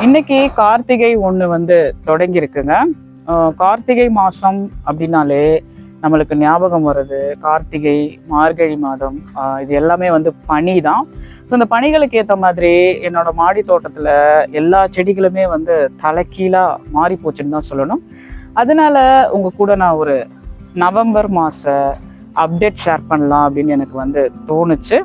இன்னைக்கு கார்த்திகை ஒன்று வந்து தொடங்கியிருக்குங்க. கார்த்திகை மாதம் அப்படின்னாலே நம்மளுக்கு ஞாபகம் வருது கார்த்திகை மார்கழி மாதம். இது எல்லாமே வந்து பனி தான். ஸோ இந்த பனிகளுக்கு ஏற்ற மாதிரி என்னோட மாடி தோட்டத்தில் எல்லா செடிகளுமே வந்து தலைக்கீழாக மாறி போச்சுன்னு தான் சொல்லணும். அதனால உங்கள் கூட நான் ஒரு நவம்பர் மாத அப்டேட் ஷேர் பண்ணலாம் அப்படின்னு எனக்கு வந்து தோணுச்சு.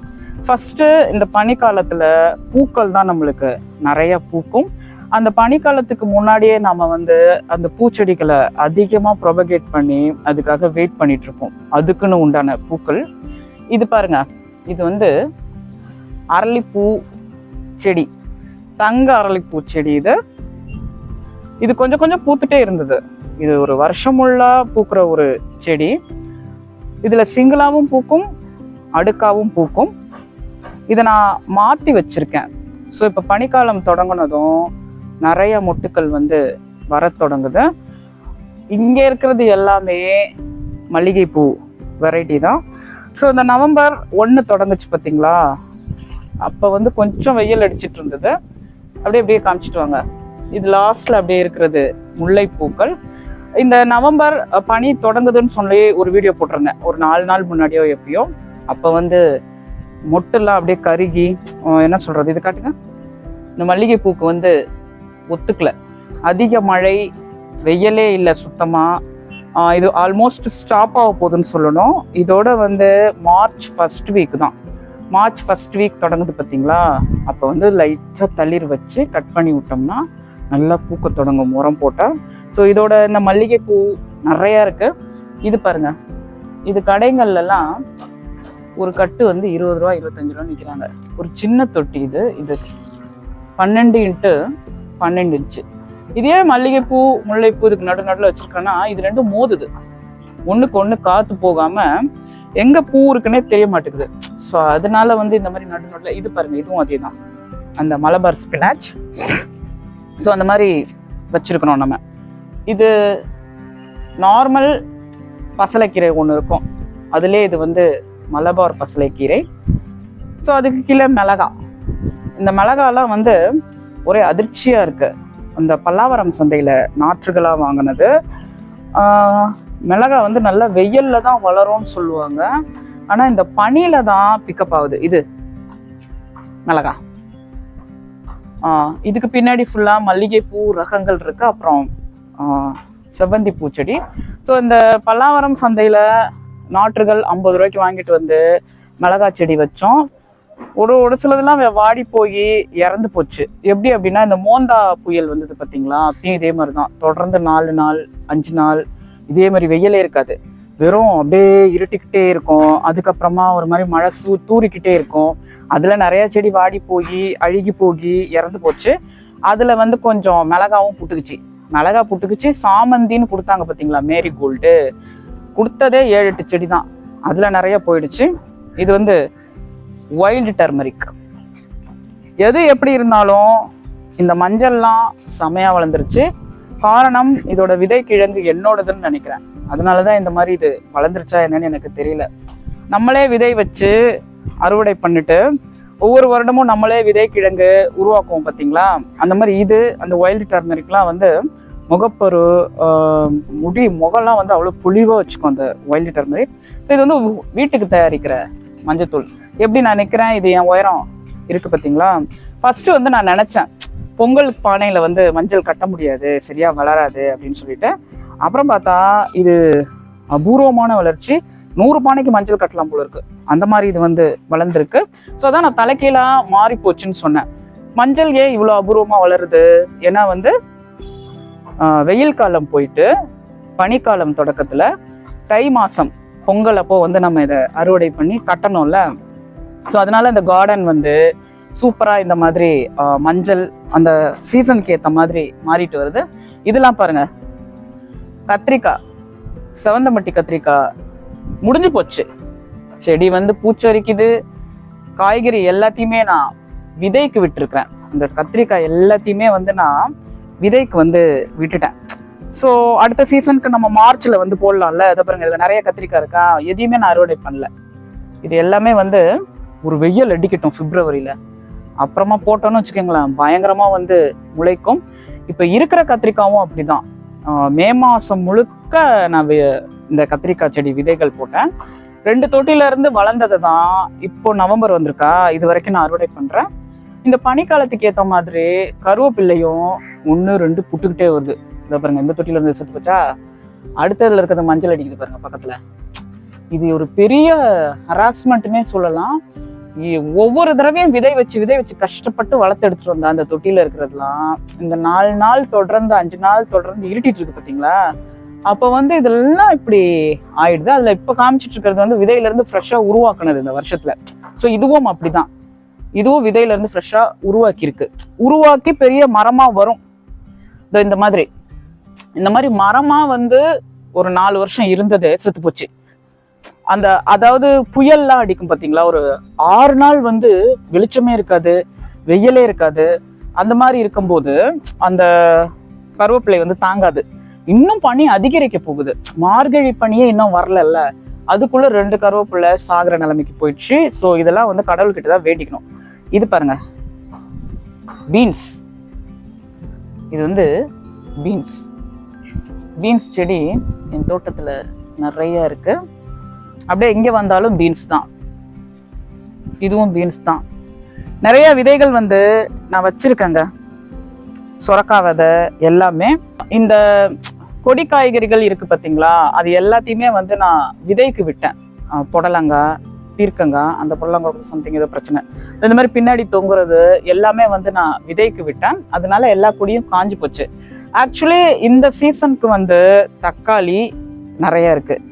ஃபஸ்ட்டு இந்த பனிக்காலத்தில் பூக்கள் தான் நம்மளுக்கு நிறைய பூக்கும். அந்த பனிக்காலத்துக்கு முன்னாடியே நம்ம வந்து அந்த பூச்செடிகளை அதிகமாக ப்ரொபகேட் பண்ணி அதுக்காக வெயிட் பண்ணிகிட்ருக்கோம் அதுக்குன்னு உண்டான பூக்கள். இது பாருங்க. இது வந்து அரளிப்பூ செடி. தங்க அரளிப்பூ செடி இது. இது கொஞ்சம் கொஞ்சம் பூத்துட்டே இருந்தது. இது ஒரு வருஷமுள்ளா பூக்கிற ஒரு செடி. இதில் சிங்கிளாகவும் பூக்கும் அடுக்காவும் பூக்கும். இதை நான் மாற்றி வச்சுருக்கேன். ஸோ இப்போ பனிக்காலம் தொடங்கினதும் நிறைய மொட்டுக்கள் வந்து வர தொடங்குது. இங்கே இருக்கிறது எல்லாமே மல்லிகைப்பூ வெரைட்டி தான். ஸோ இந்த நவம்பர் ஒன்று தொடங்குச்சு பார்த்தீங்களா அப்போ வந்து கொஞ்சம் வெயில் அடிச்சிட்டு இருந்தது. அப்படியே அப்படியே காமிச்சிட்டு வாங்க. இது லாஸ்ட்ல அப்படியே இருக்கிறது முல்லைப்பூக்கள். இந்த நவம்பர் பனி தொடங்குதுன்னு சொல்லி ஒரு வீடியோ போட்டிருந்தேன். ஒரு நாலு நாள் முன்னாடியோ எப்பயோ அப்போ வந்து மொட்டெல்லாம் அப்படியே கருகி என்ன சொல்கிறது இது காட்டுங்க. இந்த மல்லிகைப்பூக்கு வந்து ஒத்துக்கல. அதிக மழை வெயிலே இல்லை சுத்தமாக இது ஆல்மோஸ்ட் ஸ்டாப் ஆக போகுதுன்னு சொல்லணும். இதோட வந்து மார்ச் ஃபஸ்ட் வீக் தான். மார்ச் ஃபர்ஸ்ட் வீக் தொடங்குது பார்த்தீங்களா அப்போ வந்து லைட்டாக தளிர் வச்சு கட் பண்ணி விட்டோம்னா நல்லா பூக்க தொடங்கும் உரம் போட்டால் ஸோ இதோட இந்த மல்லிகைப்பூ நிறையா இருக்குது இது பாருங்க. இது கடைங்கள்லாம் ஒரு கட்டு வந்து இருபது ரூபா இருபத்தஞ்சு ரூபா நிற்கிறாங்க ஒரு சின்ன தொட்டி இது இது பன்னெண்டு இன்ட்டு பன்னெண்டு இன்ச்சு. இதே மல்லிகைப்பூ முல்லைப்பூ இதுக்கு நடு நடுவில் வச்சிருக்கேன்னா இது ரெண்டும் மோதுது. ஒண்ணுக்கு ஒண்ணு காத்து போகாம எங்க பூ இருக்குன்னே தெரிய மாட்டேங்குது. ஸோ அதனால வந்து இந்த மாதிரி நடு நடுவில் இது பாருங்க இதுவும் அதே தான் அந்த மலபார் ஸ்பினாச் ஸோ அந்த மாதிரி வச்சிருக்கணும் நம்ம. இது நார்மல் பசலைக்கீரை ஒன்று இருக்கும். அதிலே இது வந்து மலபார் பசலைக்கீரை. ஸோ அதுக்கு கீழே மிளகா. இந்த மிளகாலாம் வந்து ஒரே அதிர்ச்சியாக இருக்குது அந்த பல்லாவரம் சந்தையில் நாற்றுகளாக வாங்கினது. மிளகா வந்து நல்லா வெயில்ல தான் வளரும்னு சொல்லுவாங்க. ஆனால் இந்த பனியில் தான் பிக்கப் ஆகுது. இது மிளகா. இதுக்கு பின்னாடி ஃபுல்லாக மல்லிகைப்பூ ரகங்கள் இருக்குது அப்புறம் செவ்வந்தி பூச்செடி. ஸோ இந்த பல்லாவரம் சந்தையில் நாற்றுகள் ஐம்பது ரூபாய்க்கு வாங்கிட்டு வந்து மிளகா செடி வச்சோம். ஒரு ஒரு சிலதெல்லாம் வாடி போய் இறந்து போச்சு. எப்படி அப்படின்னா இந்த மோந்தா புயல் வந்தது பார்த்தீங்களா அப்பயும் இதே மாதிரி தான் தொடர்ந்து நாலு நாள் அஞ்சு நாள் இதே மாதிரி வெயிலே இருக்காது. வெறும் அப்படியே இருட்டிக்கிட்டே இருக்கும். அதுக்கப்புறமா ஒரு மாதிரி மழை சூ தூறிக்கிட்டே இருக்கும். அதில் நிறைய செடி வாடி போய் அழுகி போய் இறந்து போச்சு. அதில் வந்து கொஞ்சம் மிளகாவும் புட்டுக்குச்சு. மிளகா புட்டுக்குச்சு. சாமந்தின்னு கொடுத்தாங்க பார்த்தீங்களா மேரி கோல்டு கொடுத்ததே ஏழு எட்டு செடி தான் அதில் நிறைய போயிடுச்சு. இது வந்து வைல்டு டர்மரிக் எது எப்படி இருந்தாலும் இந்த மஞ்சள்லாம் செமையாக வளர்ந்துருச்சு. காரணம் இதோட விதை கிழங்கு என்னோடதுன்னு நினைக்கிறேன். அதனால தான் இந்த மாதிரி இது வளர்ந்துருச்சா என்னன்னு எனக்கு தெரியல. நம்மளே விதை வச்சு அறுவடை பண்ணிட்டு ஒவ்வொரு வருடமும் நம்மளே விதை கிழங்கு உருவாக்குவோம் பார்த்தீங்களா அந்த மாதிரி இது அந்த வைல்டு டர்மரிக்லாம் வந்து முகப்பரு முடி முகம்லாம் வந்து அவ்வளோ புளிவாக வச்சுக்கும் அந்த வைல்டு மாதிரி ஸோ இது வந்து வீட்டுக்கு தயாரிக்கிற மஞ்சத்தூள். எப்படி நான் நிற்கிறேன் இது என் உயரம் இருக்குது பார்த்தீங்களா ஃபஸ்ட்டு வந்து நான் நினச்சேன் பொங்கல் பானையில் வந்து மஞ்சள் கட்ட முடியாது சரியாக வளராது அப்படின்னு சொல்லிட்டு. அப்புறம் பார்த்தா இது அபூர்வமான வளர்ச்சி. நூறு பானைக்கு மஞ்சள் கட்டலாம் போல இருக்கு. அந்த மாதிரி இது வந்து வளர்ந்துருக்கு. ஸோ அதான் நான் தலைக்கீழாக மாறி போச்சுன்னு சொன்னேன். மஞ்சள் ஏன் இவ்வளோ அபூர்வமாக வளருது? ஏன்னா வந்து வெயில் காலம் போயிட்டு பனிக்காலம் தொடக்கத்தில் தை மாதம் பொங்கல் அப்போ வந்து நம்ம இதை அறுவடை பண்ணி கட்டணும்ல. ஸோ அதனால இந்த கார்டன் வந்து சூப்பராக இந்த மாதிரி மஞ்சள் அந்த சீசனுக்கு ஏற்ற மாதிரி மாறிட்டு வருது. இதெல்லாம் பாருங்க. கத்திரிக்காய் செவந்தமட்டி கத்திரிக்காய் முடிஞ்சு போச்சு. செடி வந்து பூச்சரிக்குது காய்கறி எல்லாத்தையுமே நான் விதைக்கு விட்டுருக்கேன் அந்த கத்திரிக்காய் எல்லாத்தையுமே வந்து நான் விதைக்கு வந்து விட்டுட்டேன். ஸோ அடுத்த சீசனுக்கு நம்ம மார்ச்சில் வந்து போடலாம்ல? அதை பாருங்க இதில் நிறைய கத்திரிக்காய் இருக்கா? எதையுமே நான் அறுவடை பண்ணல. இது எல்லாமே வந்து ஒரு வெயில் அடிக்கட்டும் பிப்ரவரியில் அப்புறமா போட்டோன்னு வச்சுக்கோங்களேன் பயங்கரமாக வந்து முளைக்கும். இப்போ இருக்கிற கத்திரிக்காவும் அப்படிதான். மே மாதம் முழுக்க நான் வி- இந்த கத்திரிக்காய் செடி விதைகள் போட்டேன். ரெண்டு தொட்டிலேருந்து வளர்ந்தது தான் இப்போ நவம்பர் வந்திருக்கா? இது வரைக்கும் நான் அறுவடை பண்ணுறேன் இந்த பனிக்காலத்துக்கு ஏற்ற மாதிரி கருவேப்பிள்ளையும் ஒன்று ரெண்டு புட்டுக்கிட்டே வருது. இதை பாருங்க இந்த தொட்டில இருந்து செத்து போச்சா அடுத்ததுல இருக்கிறது மஞ்சள் அடிக்குது பாருங்க பக்கத்துல. இது ஒரு பெரிய ஹராஸ்மெண்ட்னே சொல்லலாம். ஒவ்வொரு தடவையும் விதை வச்சு விதை வச்சு கஷ்டப்பட்டு வளர்த்து எடுத்துட்டு வந்தா அந்த தொட்டில இருக்கிறதுலாம் இந்த நாலு நாள் தொடர்ந்து அஞ்சு நாள் தொடர்ந்து இருட்டிட்டு இருக்கு பாத்தீங்களா? அப்ப வந்து இதெல்லாம் இப்படி ஆயிடுது. அதுல இப்ப காமிச்சிட்டு இருக்கிறது வந்து விதையில இருந்து ஃப்ரெஷ்ஷா உருவாக்குனது இந்த வருஷத்துல. சோ இதுவும் அப்படிதான். இதுவும் விதையில இருந்து ஃப்ரெஷ்ஷா உருவாக்கி இருக்கு உருவாக்கி பெரிய மரமா வரும். இந்த மாதிரி. இந்த மாதிரி மரமா வந்து ஒரு நாலு வருஷம் இருந்தது செத்து போச்சு. அந்த அதாவது புயல்லாம் அடிக்கும் பார்த்தீங்களா ஒரு ஆறு நாள் வந்து வெளிச்சமே இருக்காது வெயிலே இருக்காது. அந்த மாதிரி இருக்கும்போது அந்த கருவேப்பிலை வந்து தாங்காது. இன்னும் பனி அதிகரிக்க போகுது. மார்கழி பனியே இன்னும் வரலல்ல. அதுக்குள்ள ரெண்டு கருவேப்பிலை சாகிற நிலைமைக்கு போயிடுச்சு. ஸோ இதெல்லாம் வந்து கடவுள்கிட்ட தான் வேண்டிக்கணும். இது பாருங்க. பீன்ஸ் இது வந்து பீன்ஸ் பீன்ஸ் செடி என் தோட்டத்தில் நிறைய இருக்கு. அப்படியே எங்கே வந்தாலும் பீன்ஸ் தான். இதுவும் பீன்ஸ் தான். நிறைய விதைகள் வந்து நான் வச்சிருக்கேங்க. சுரக்கா விதை எல்லாமே. இந்த கொடி காய்கறிகள் இருக்கு பார்த்தீங்களா அது எல்லாத்தையுமே வந்து நான் விதைக்கு விட்டேன். புடலங்காய் பீர்க்கங்கா அந்த புடலங்காய் சம்திங் ஏதோ பிரச்சனை. இந்த மாதிரி பின்னாடி தொங்குறது எல்லாமே வந்து நான் விதைக்கு விட்டேன். அதனால எல்லா கொடியும் காஞ்சு போச்சு. ஆக்சுவலி இந்த சீசனுக்கு வந்து தக்காளி நிறையா இருக்குது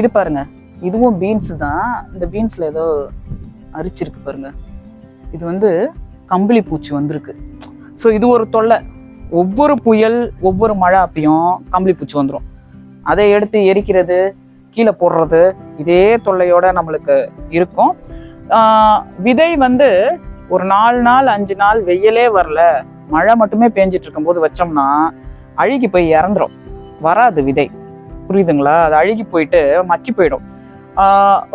இது பாருங்க இதுவும் பீன்ஸ் தான். இந்த பீன்ஸில் ஏதோ அரிச்சிருக்கு பாருங்க. இது வந்து கம்பளி பூச்சி வந்திருக்கு. ஸோ இது ஒரு தொல்லை. ஒவ்வொரு புயல் ஒவ்வொரு மழை அப்பையும் கம்பளி பூச்சி வந்துடும் அதை எடுத்து எரிக்கிறது கீழே போடுறது இதே தொல்லையோட நம்மளுக்கு இருக்கும். விதை வந்து ஒரு நாலு நாள் அஞ்சு நாள் வெயிலே வரல. மழை மட்டுமே பேஞ்சிட்டு இருக்கும்போது வச்சோம்னா அழுகி போய் இறந்துரும். வராது விதை. புரியுதுங்களா? அது அழுகி போயிட்டு மக்கி போயிடும்.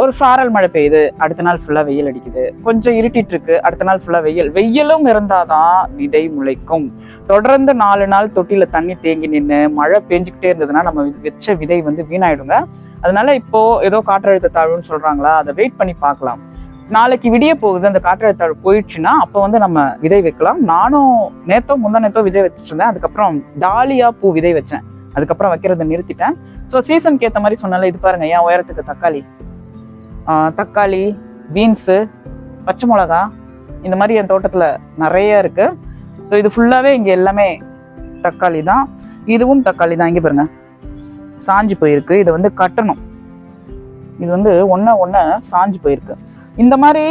ஒரு சாரல் மழை பெய்யுது அடுத்த நாள் ஃபுல்லாக வெயில் அடிக்குது. கொஞ்சம் இருட்டிட்டு இருக்கு அடுத்த நாள் ஃபுல்லாக வெயில். வெயிலும் இருந்தாதான் விதை முளைக்கும். தொடர்ந்து நாலு நாள் தொட்டியில் தண்ணி தேங்கி நின்று மழை பெஞ்சிக்கிட்டே இருந்ததுன்னா நம்ம வச்ச விதை வந்து வீணாயிடுங்க. அதனால இப்போ ஏதோ காற்றழுத்த தாழ்வுன்னு சொல்றாங்களா அதை வெயிட் பண்ணி பார்க்கலாம். நாளைக்கு விடிய போகுது அந்த காற்றழுத்த தாழ்வு போயிடுச்சுன்னா அப்போ வந்து நம்ம விதை வைக்கலாம். நானும் நேத்தோ முந்தா நேத்தோ விதை வச்சுட்டு இருந்தேன். அதுக்கப்புறம் டாலியா பூ விதை வச்சேன். அதுக்கப்புறம் வைக்கிறத நிறுத்திட்டேன். ஸோ சீசனுக்கு ஏற்ற மாதிரி சொன்னால இது பாருங்க என் உயரத்துக்கு தக்காளி. தக்காளி பீன்ஸு பச்சை மிளகா இந்த மாதிரி என் தோட்டத்தில் நிறைய இருக்கு. ஸோ இது ஃபுல்லாகவே இங்கே எல்லாமே தக்காளி தான். இதுவும் தக்காளி தான். இங்கே பாருங்க. சாஞ்சு போயிருக்கு. இதை வந்து கட்டணும். இது வந்து ஒன்று ஒன்று சாஞ்சு போயிருக்கு. இந்த மாதிரி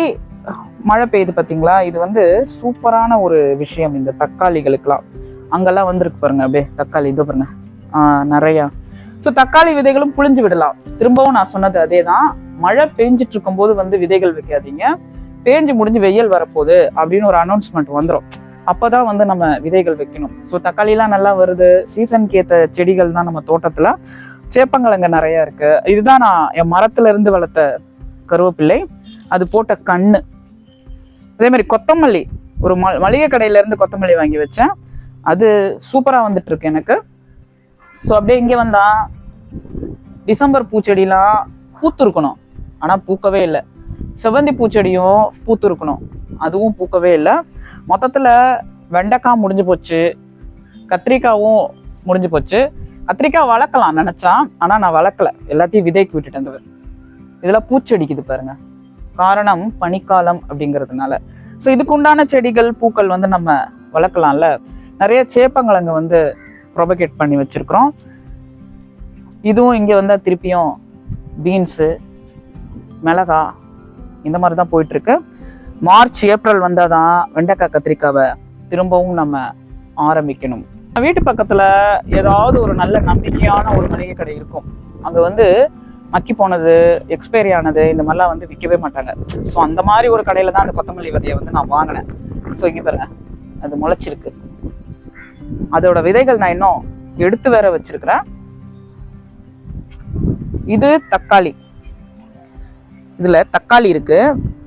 மழை பெய்யுது பார்த்தீங்களா இது வந்து சூப்பரான ஒரு விஷயம். இந்த தக்காளிகளுக்கெல்லாம். அங்கெல்லாம் வந்திருக்கு பாருங்க அப்படியே தக்காளி. இதோ பாருங்க. நிறையா. ஸோ தக்காளி விதைகளும் புழிஞ்சு விடலாம். திரும்பவும் நான் சொன்னது அதே தான் மழை பெஞ்சிட்டு இருக்கும்போது வந்து விதைகள் வைக்காதீங்க. பேஞ்சு முடிஞ்சு வெயில் வரப்போகுது அப்படின்னு ஒரு அனௌன்ஸ்மெண்ட் வந்துடும் அப்போ தான் வந்து நம்ம விதைகள் வைக்கணும். ஸோ தக்காளிலாம் நல்லா வருது. சீசனுக்கு ஏற்ற செடிகள் தான் நம்ம தோட்டத்தில். சேப்பங்கிழங்கு நிறையா இருக்குது இதுதான் நான் என் மரத்துலேருந்து வளர்த்த கருவேப்பிள்ளை. அது போட்ட கண்ணு. அதே மாதிரி கொத்தமல்லி. ஒரு ம மளிகை கடையிலேருந்து கொத்தமல்லி வாங்கி வச்சேன். அது சூப்பராக வந்துட்டு இருக்கு எனக்கு. ஸோ அப்படியே இங்கே வந்தால் டிசம்பர் பூச்செடிலாம் பூத்துருக்கணும். ஆனால் பூக்கவே இல்லை. செவ்வந்தி பூச்செடியும் பூத்துருக்கணும். அதுவும் பூக்கவே இல்லை. மொத்தத்தில் வெண்டைக்காய் முடிஞ்சு போச்சு. கத்திரிக்காவும் முடிஞ்சு போச்சு. கத்திரிக்காய் வளர்க்கலாம் நினச்சான். ஆனால் நான் வளர்க்கல. எல்லாத்தையும் விதைக்கு விட்டுட்டேன் இந்த இதெல்லாம் பூச்செடிக்குது பாருங்க. காரணம் பனிக்காலம் அப்படிங்கிறதுனால. ஸோ இதுக்கு உண்டான செடிகள் பூக்கள் வந்து நம்ம வளர்க்கலாம்ல. நிறைய சேப்பங்கிழங்கு வந்து ப்ரொபகேட் பண்ணி வச்சுருக்குறோம். இதுவும் இங்கே வந்தால் திருப்பியும் பீன்ஸு மிளகா இந்த மாதிரி தான் போயிட்டுருக்கு. மார்ச் ஏப்ரல் வந்தால் தான் வெண்டைக்காய் கத்திரிக்காவை திரும்பவும் நம்ம ஆரம்பிக்கணும். வீட்டு பக்கத்தில் ஏதாவது ஒரு நல்ல நம்பிக்கையான ஒரு மளிகை கடை இருக்கும். அங்கே வந்து மக்கி போனது எக்ஸ்பைரி ஆனது இந்த மாதிரிலாம் வந்து விற்கவே மாட்டாங்க. ஸோ அந்த மாதிரி ஒரு கடையில் தான் அந்த கொத்தமல்லி விதையை வந்து நான் வாங்கினேன். ஸோ இங்கே பாருங்க அது முளைச்சிருக்கு. அதோட விதைகள் நான் இன்னும் எடுத்து வேற வச்சிருக்கிறேன். இது தக்காளி. இதுல தக்காளி இருக்கு.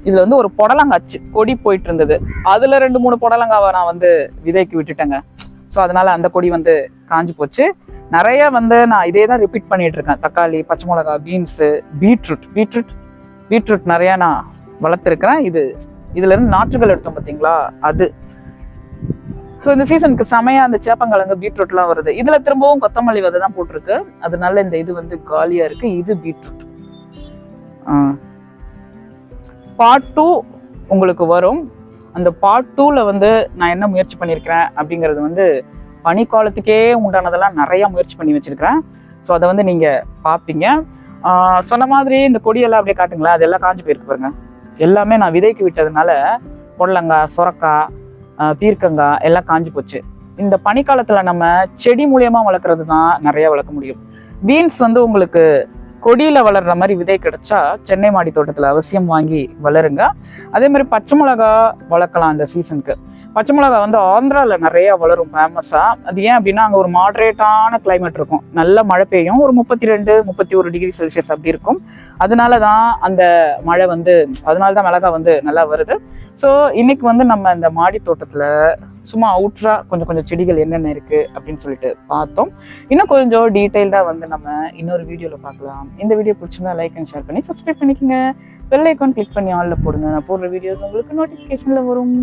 இதுல வந்து ஒரு புடலங்காச்சு கொடி போயிட்டு இருந்தது. அதுல ரெண்டு மூணு புடலங்காவை நான் வந்து விதைக்கு விட்டுட்டேங்க. ஸோ அதனால அந்த கொடி வந்து காஞ்சு போச்சு. நிறைய வந்து நான் இதே தான் ரிப்பீட் பண்ணிட்டு இருக்கேன். தக்காளி பச்சை மிளகா பீன்ஸு பீட்ரூட் பீட்ரூட் பீட்ரூட் நிறையா நான் வளர்த்துருக்கிறேன். இது இதுலேருந்து நாற்றுகள் எடுத்தோம் பார்த்தீங்களா அது. ஸோ இந்த சீசனுக்கு செமையாக அந்த சேப்பங்கிழங்கு பீட்ரூட்லாம் வருது. இதில் திரும்பவும் கொத்தமல்லி விதை தான் போட்டிருக்கு. அதனால இந்த இது வந்து காலியாக இருக்கு. இது பீட்ரூட். பார்ட் டூ உங்களுக்கு வரும். அந்த பார்ட் டூவில் வந்து நான் என்ன முயற்சி பண்ணியிருக்கிறேன் அப்படிங்கிறது வந்து பனிக்காலத்துக்கே உண்டானதெல்லாம் நிறையா முயற்சி பண்ணி வச்சுருக்கிறேன். ஸோ அதை வந்து நீங்கள் பார்ப்பீங்க. சொன்ன மாதிரி இந்த கொடியெல்லாம் அப்படியே காட்டுங்களேன். அதெல்லாம் காஞ்சு போயிருக்கு பாருங்க. எல்லாமே நான் விதைக்கு விட்டதுனால பொடலங்காய் சுரக்காய் பீர்க்கங்காய் எல்லாம் காஞ்சி போச்சு. இந்த பனிக்காலத்தில் நம்ம செடி மூலியமாக வளர்க்குறது தான் நிறைய வளர்க்க முடியும். பீன்ஸ் வந்து உங்களுக்கு கொடியில் வளர்ற மாதிரி விதை கிடைச்சா சென்னை மாடி தோட்டத்தில் அவசியம் வாங்கி வளருங்க. அதே மாதிரி பச்சை மிளகா வளர்க்கலாம் அந்த சீசனுக்கு பச்சை மிளகா வந்து ஆந்திராவில் நிறையா வளரும் ஃபேமஸாக அது ஏன் அப்படின்னா அங்கே ஒரு மாட்ரேட்டான கிளைமேட் இருக்கும். நல்ல மழை பெய்யும். ஒரு முப்பத்தி ரெண்டு முப்பத்தி ஒரு டிகிரி செல்சியஸ் அப்படி இருக்கும். அதனால தான் அந்த மழை வந்து அதனால தான் மிளகா வந்து நல்லா வருது. ஸோ இன்னைக்கு வந்து நம்ம இந்த மாடி தோட்டத்தில் சும்மா அவுட்ரா கொஞ்சம் கொஞ்சம் செடிகள் என்னென்ன இருக்குது அப்படின்னு சொல்லிட்டு பார்த்தோம். இன்னும் கொஞ்சம் டீட்டெயில்டாக வந்து நம்ம இன்னொரு வீடியோவில் பார்க்கலாம். இந்த வீடியோ பிடிச்சிருந்தா லைக் அண்ட் ஷேர் பண்ணி சப்ஸ்கிரைப் பண்ணிக்கோங்க. பெல் ஐக்கான் கிளிக் பண்ணி ஆலில் போடுங்க. நான் போடுற வீடியோஸ் உங்களுக்கு நோட்டிஃபிகேஷனில் வரும்.